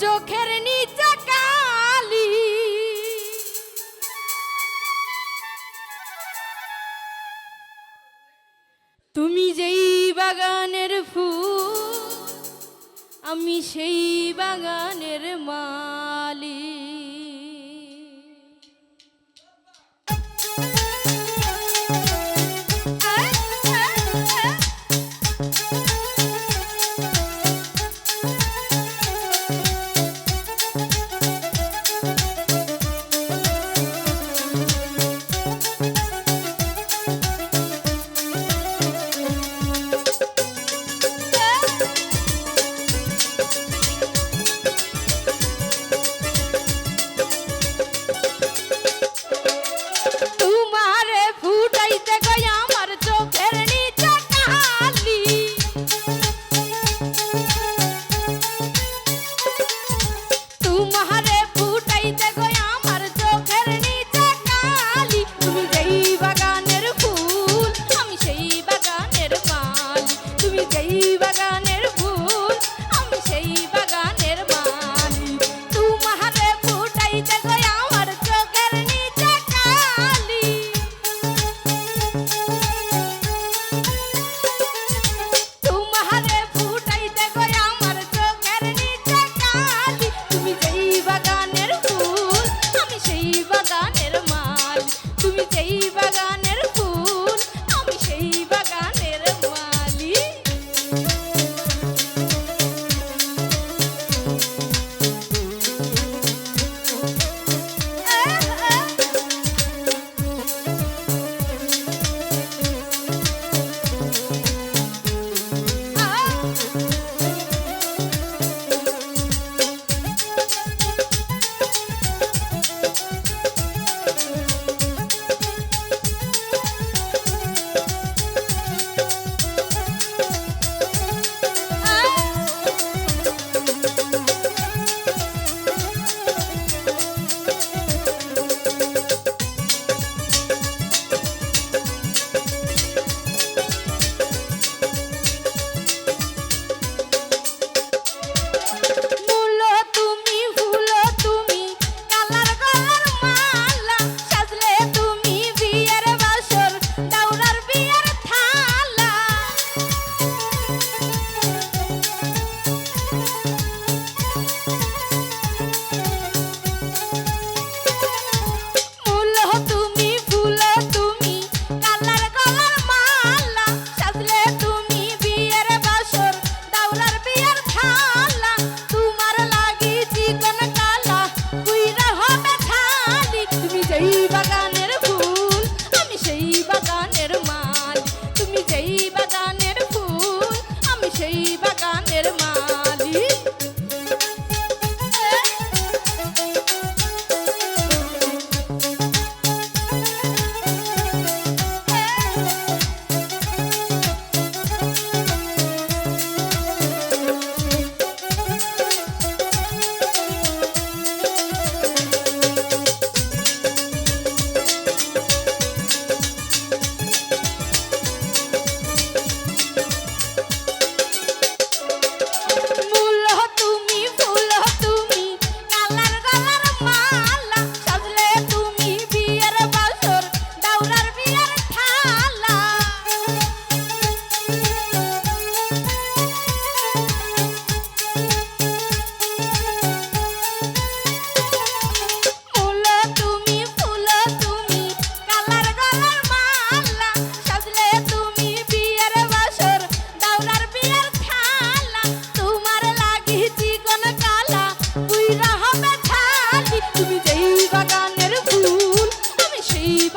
চোখের নিচে কালি। তুমি যেই বাগানের ফুল আমি সেই বাগানের মা।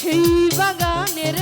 সেই বাগানের